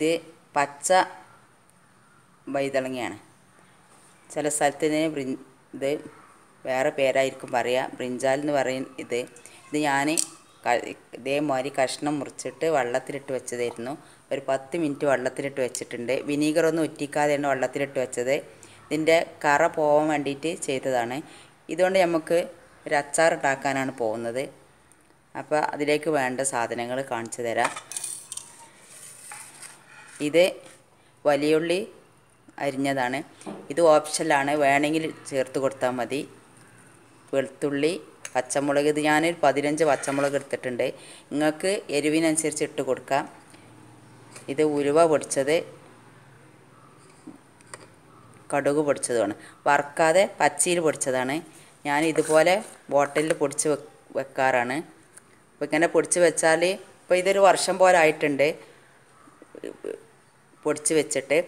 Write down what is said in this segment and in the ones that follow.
ഇത് പച്ച വൈതളങ്ങയാണ് ചില സ്ഥലത്ത് ഇതിന് ബ്രി ഇത് വേറെ പേരായിരിക്കും പറയുക ബ്രിഞ്ചാൽ എന്ന് പറയും ഇത്. ഇത് ഞാൻ ഇതേമാതിരി കഷ്ണം മുറിച്ചിട്ട് വെള്ളത്തിലിട്ട് വെച്ചതായിരുന്നു. ഒരു പത്ത് മിനിറ്റ് വെള്ളത്തിലിട്ട് വെച്ചിട്ടുണ്ട്. വിനീഗറൊന്നും ഉറ്റിക്കാതെയാണ് വെള്ളത്തിലിട്ട് വെച്ചത്. ഇതിന്റെ കറ പോകാൻ വേണ്ടിയിട്ട് ചെയ്തതാണ്. ഇതുകൊണ്ട് നമുക്ക് ഒരു അച്ചാർ ഉണ്ടാക്കാനാണ് പോകുന്നത്. അപ്പോൾ അതിലേക്ക് വേണ്ട സാധനങ്ങൾ കാണിച്ചു തരാം. ഇത് വലിയുള്ളി അരിഞ്ഞതാണ്. ഇത് ഓപ്ഷനിലാണ് വേണമെങ്കിൽ ചേർത്ത് കൊടുത്താൽ മതി. വെളുത്തുള്ളി പച്ചമുളക് ഇത് ഞാനൊരു പതിനഞ്ച് പച്ചമുളക് എടുത്തിട്ടുണ്ട്. നിങ്ങൾക്ക് എരിവിനനുസരിച്ച് ഇട്ട് കൊടുക്കാം. ഇത് ഉലുവ പൊടിച്ചത് കടുക് പൊടിച്ചതുമാണ്. വറുക്കാതെ പച്ചയിൽ പൊടിച്ചതാണ്. ഞാൻ ഇതുപോലെ ബോട്ടിലിൽ പൊടിച്ച് വെക്കാറാണ്. അപ്പോൾ ഇങ്ങനെ പൊടിച്ച് വെച്ചാൽ ഇപ്പോൾ ഇതൊരു വർഷം പോലെ ആയിട്ടുണ്ട്. പൊടിച്ച് വെച്ചിട്ട്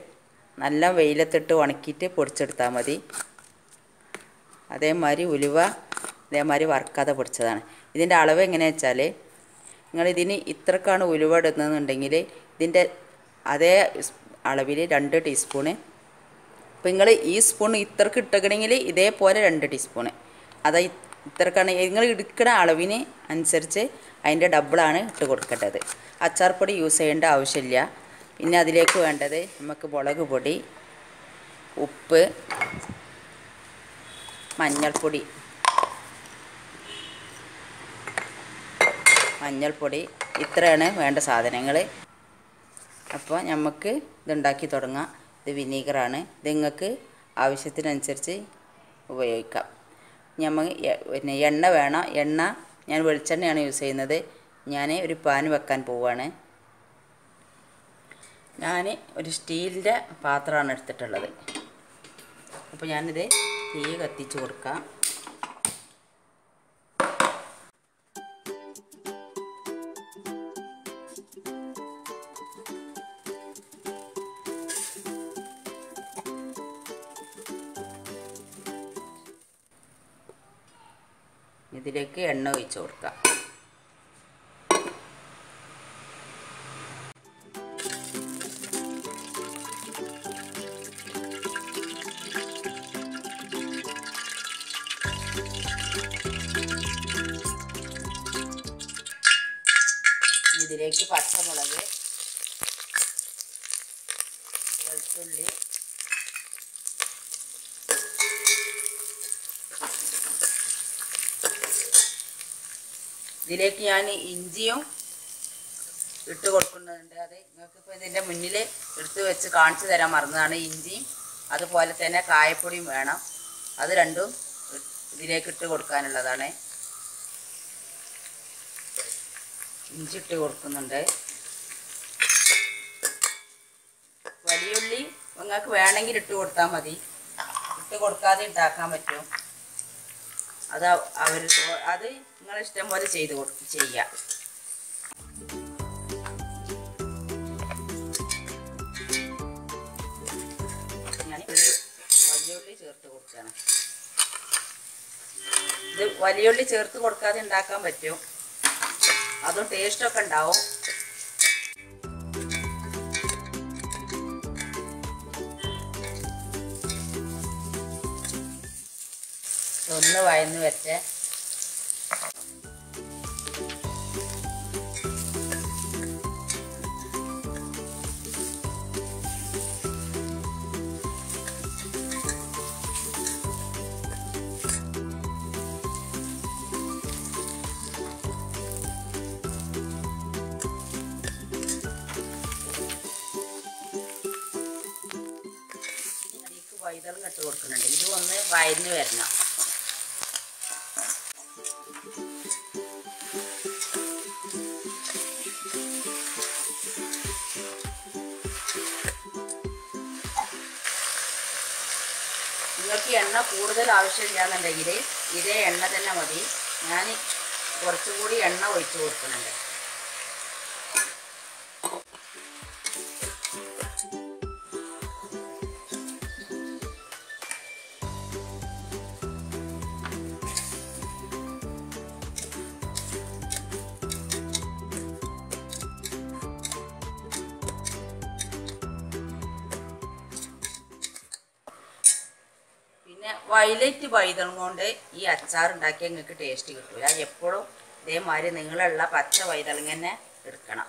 നല്ല വെയിലത്തിട്ട് ഉണക്കിയിട്ട് പൊടിച്ചെടുത്താൽ മതി. അതേമാതിരി ഉലുവ അതേമാതിരി വറുക്കാതെ പൊടിച്ചതാണ്. ഇതിന്റെ അളവ് എങ്ങനെയാ വെച്ചാൽ നിങ്ങൾ ഇതിന് ഇത്രക്കാണ് ഉലുവ ഇടുന്നതെന്നുണ്ടെങ്കിൽ ഇതിന്റെ അതേ അളവിൽ രണ്ട് ടീസ്പൂണ് അപ്പോൾ നിങ്ങൾ ഈ സ്പൂൺ ഇത്രക്ക് ഇട്ടക്കണമെങ്കിൽ ഇതേപോലെ രണ്ട് ടീസ്പൂണ് അത് ഇത്രക്കാണ് നിങ്ങൾ എടുക്കുന്ന അളവിന് അനുസരിച്ച് അതിന്റെ ഡബിളാണ് ഇട്ട് കൊടുക്കേണ്ടത്. അച്ചാർപ്പൊടി യൂസ് ചെയ്യേണ്ട ആവശ്യമില്ല. പിന്നെ അതിലേക്ക് വേണ്ടത് നമുക്ക് മുളക് പൊടി ഉപ്പ് മഞ്ഞൾപ്പൊടി. മഞ്ഞൾപ്പൊടി ഇത്രയാണ് വേണ്ട സാധനങ്ങൾ അപ്പോൾ നമുക്ക് ഇതുണ്ടാക്കി തുടങ്ങാം. ഇത് വിനീഗറാണ്. ഇത് നിങ്ങൾക്ക് ആവശ്യത്തിനനുസരിച്ച് ഉപയോഗിക്കാം. ഞമ്മ പിന്നെ എണ്ണ വേണം. എണ്ണ ഞാൻ വെളിച്ചെണ്ണയാണ് യൂസ് ചെയ്യുന്നത്. ഞാൻ ഒരു പാൻ വെക്കാൻ പോവുകയാണ് ഞാൻ ഒരു സ്റ്റീലിന്റെ പാത്രമാണ് എടുത്തിട്ടുള്ളത്. അപ്പോൾ ഞാനിത് തീ കത്തിച്ച് കൊടുക്കാം. ഇതിലേക്ക് എണ്ണ ഒഴിച്ച് കൊടുക്കാം. ഇതിലേക്ക് പച്ചമുളക് വെളുത്തുള്ളി ഇതിലേക്ക് ഞാൻ ഇഞ്ചിയും ഇട്ട് കൊടുക്കുന്നുണ്ട്. അത് നിങ്ങൾക്കിപ്പോൾ ഇതിന്റെ മുന്നിൽ എടുത്ത് വെച്ച് കാണിച്ചു തരാൻ മറന്നതാണ് ഇഞ്ചിയും അതുപോലെ തന്നെ കായപ്പൊടിയും വേണം. അത് രണ്ടും ഇതിലേക്ക് ഇട്ട് കൊടുക്കാനുള്ളതാണ്. ഇഞ്ചി ഇട്ട് കൊടുക്കുന്നുണ്ട്. വലിയുള്ളി നിങ്ങൾക്ക് വേണമെങ്കിൽ ഇട്ട് കൊടുത്താൽ മതി. ഇട്ട് കൊടുക്കാതെ ഉണ്ടാക്കാൻ പറ്റും. അത് അവർ അത് നിങ്ങൾ ഇഷ്ടം പോലെ ചെയ്ത് കൊടുക്കും ചെയ്യാം. ചേർത്ത് കൊടുക്കുകയാണ് ഇത് വലിയുള്ളി ചേർത്ത് കൊടുക്കാതെ ഉണ്ടാക്കാൻ പറ്റും. അതും ടേസ്റ്റൊക്കെ ഉണ്ടാവും. ഒന്ന് വയന്ന് വെച്ച്. വൈതളം ഇട്ട് കൊടുക്കുന്നുണ്ട്. ഇത് ഒന്ന് വയന്ന് വരണം. നിങ്ങൾക്ക് എണ്ണ കൂടുതൽ ആവശ്യമില്ലാന്നുണ്ടെങ്കിൽ ഇതേ എണ്ണ തന്നെ മതി. ഞാൻ കുറച്ചും കൂടി എണ്ണ ഒഴിച്ചു കൊടുക്കുന്നുണ്ട്. വയലറ്റ് വൈതളം കൊണ്ട് ഈ അച്ചാർ ഉണ്ടാക്കിയാൽ നിങ്ങൾക്ക് ടേസ്റ്റ് കിട്ടില്ല എപ്പോഴും ഇതേമാതിരി നിങ്ങളുള്ള പച്ച വൈതളം തന്നെ എടുക്കണം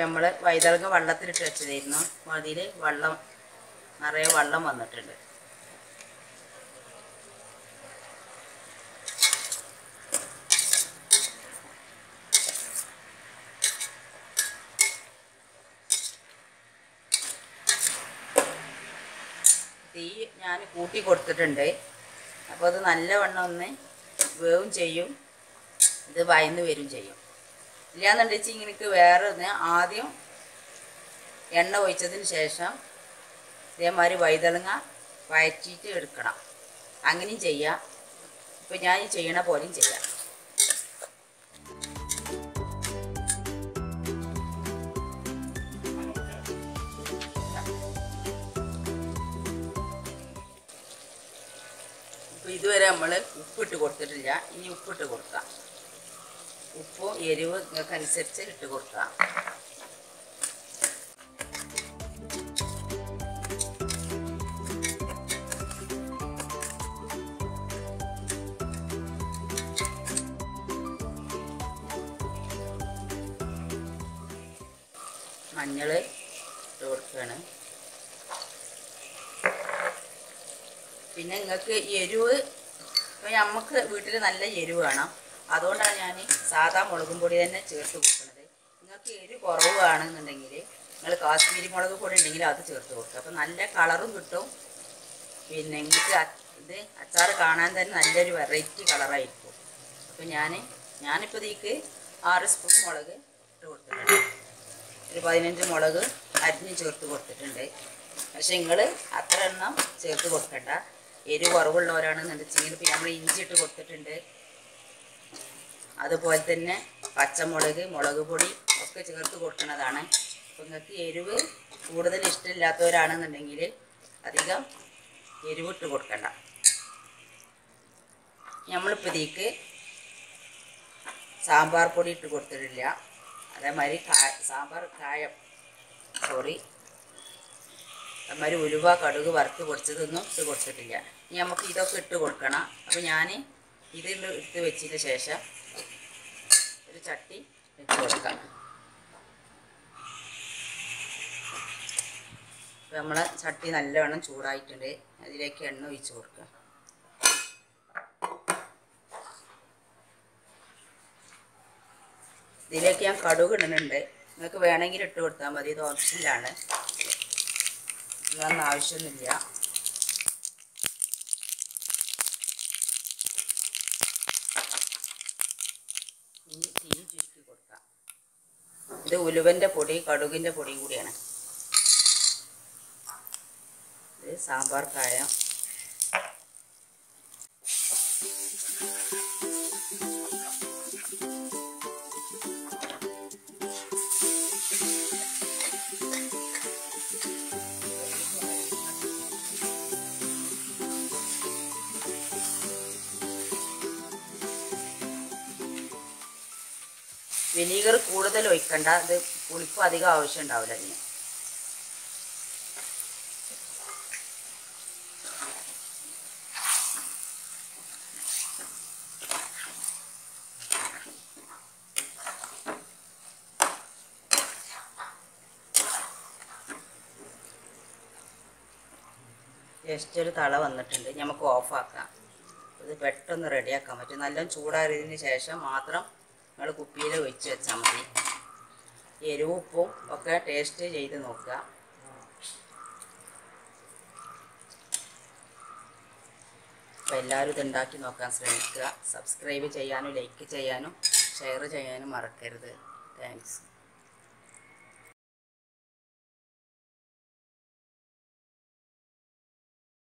നമ്മൾ വൈതളങ്ങ വെള്ളത്തിലിട്ട് വെച്ചതായിരുന്നു. അതിൽ വെള്ളം നിറയെ വെള്ളം വന്നിട്ടുണ്ട്. തീ ഞാൻ കൂട്ടി കൊടുത്തിട്ടുണ്ട്. അപ്പോൾ അത് നല്ലവണ്ണം ഒന്ന് വേവും ചെയ്യും. ഇത് വയന്ന് വരും ചെയ്യും. ഇല്ലാന്നുണ്ടെച്ച് ഇങ്ങനെ വേറെ ഒന്ന് ആദ്യം എണ്ണ ഒഴിച്ചതിന് ശേഷം ഇതേമാതിരി വൈതളങ്ങ വയറ്റിയിട്ട് എടുക്കണം. അങ്ങനെയും ചെയ്യാം. ഇപ്പം ഞാൻ ചെയ്യണ പോലെയും ചെയ്യാം. ഇതുവരെ നമ്മൾ ഉപ്പിട്ട് കൊടുത്തിട്ടില്ല. ഇനി ഉപ്പിട്ട് കൊടുക്കാം. ഉപ്പും എരിവ് നിങ്ങൾക്ക് അനുസരിച്ച് ഇട്ട് കൊടുക്കാം. മഞ്ഞൾ ഇട്ട് കൊടുക്കുകയാണ്. പിന്നെ നിങ്ങൾക്ക് എരിവ് നമുക്ക് വീട്ടിൽ നല്ല എരിവ് വേണം. അതുകൊണ്ടാണ് ഞാൻ സാധാ മുളകും പൊടി തന്നെ ചേർത്ത് കൊടുക്കുന്നത് നിങ്ങൾക്ക് എരിവ് കുറവാണെന്നുണ്ടെങ്കിൽ നിങ്ങൾ കാശ്മീരി മുളക് പൊടി ഉണ്ടെങ്കിൽ അത് ചേർത്ത് കൊടുക്കുക. അപ്പം നല്ല കളറും കിട്ടും. പിന്നെ നിങ്ങൾക്ക് ഇത് അച്ചാർ കാണാൻ തന്നെ നല്ലൊരു വെറൈറ്റി കളറായിരിക്കും. അപ്പം ഞാൻ ഞാനിപ്പോൾ ഇതിക്ക് ആറ് സ്പൂൺ മുളക് ഇട്ട് കൊടുത്തിട്ടുണ്ട്. ഒരു പതിനഞ്ച് മുളക് അരിഞ്ഞ് ചേർത്ത് കൊടുത്തിട്ടുണ്ട്. പക്ഷെ നിങ്ങൾ അത്ര എണ്ണം ചേർത്ത് കൊടുക്കണ്ട. എരിവ് കുറവുള്ളവരാണെന്നുണ്ടെങ്കിൽ ഇപ്പം നമ്മൾ ഇഞ്ചി ഇട്ട് കൊടുത്തിട്ടുണ്ട്. അതുപോലെ തന്നെ പച്ചമുളക് മുളക് പൊടി ഒക്കെ ചേർത്ത് കൊടുക്കുന്നതാണ്. അപ്പം നിങ്ങൾക്ക് എരിവ് കൂടുതൽ ഇഷ്ടമില്ലാത്തവരാണെന്നുണ്ടെങ്കിൽ അധികം എരിവിട്ട് കൊടുക്കണ്ട. നമ്മളിപ്പോൾ ഇതിക്ക് സാമ്പാർ പൊടി ഇട്ട് കൊടുത്തിട്ടില്ല. അതേമാതിരി സാമ്പാർ കായം സോറി അതേമാതിരി ഉലുവ കടുക് വറുത്ത് പൊടിച്ചതൊന്നും ഇത് കൊടുത്തിട്ടില്ല. ഇനി നമുക്ക് ഇതൊക്കെ ഇട്ട് കൊടുക്കണം. അപ്പോൾ ഞാൻ ഇതിൽ എടുത്ത് വെച്ചതിന് ശേഷം ഒരു ചട്ടി ഇട്ട് കൊടുക്കാം. അപ്പോൾ നമ്മളെ ചട്ടി നല്ലവണ്ണം ചൂടായിട്ടുണ്ട്. അതിലേക്ക് എണ്ണ ഒഴിച്ച് കൊടുക്കുക ഇതിലേക്ക് ഞാൻ കടുക് ഇടുന്നുണ്ട്. നിങ്ങൾക്ക് വേണമെങ്കിൽ ഇട്ട് കൊടുത്താൽ മതി. ഇത് ഓപ്ഷനിലാണ് ഇതൊന്നും ആവശ്യമൊന്നുമില്ല. തീ ചുരുക്കി കൊടുക്കാം. ഇത് ഉലുവന്റെ പൊടി കടുകിന്റെ പൊടിയും കൂടിയാണ്. ഇത് സാമ്പാർ കായം. വിനീഗർ കൂടുതൽ ഒഴിക്കണ്ട. ഇത് പുളിപ്പ് അധികം ആവശ്യം ഉണ്ടാവില്ല അതിന്. ജസ്റ്റ് ഒരു തള വന്നിട്ടുണ്ട്. നമുക്ക് ഓഫാക്കാം ഇത് പെട്ടെന്ന് റെഡിയാക്കാൻ പറ്റും. നല്ല ചൂടാറിയതിന് ശേഷം മാത്രം നിങ്ങൾ കുപ്പിയിൽ വെച്ച് വെച്ചാൽ മതി. എരിവുപ്പും ഒക്കെ ടേസ്റ്റ് ചെയ്ത് നോക്കുക അപ്പോൾ എല്ലാവരും ഇത് ഉണ്ടാക്കി നോക്കാൻ ശ്രമിക്കുക. സബ്സ്ക്രൈബ് ചെയ്യാനും ലൈക്ക് ചെയ്യാനും ഷെയർ ചെയ്യാനും മറക്കരുത്. താങ്ക്സ്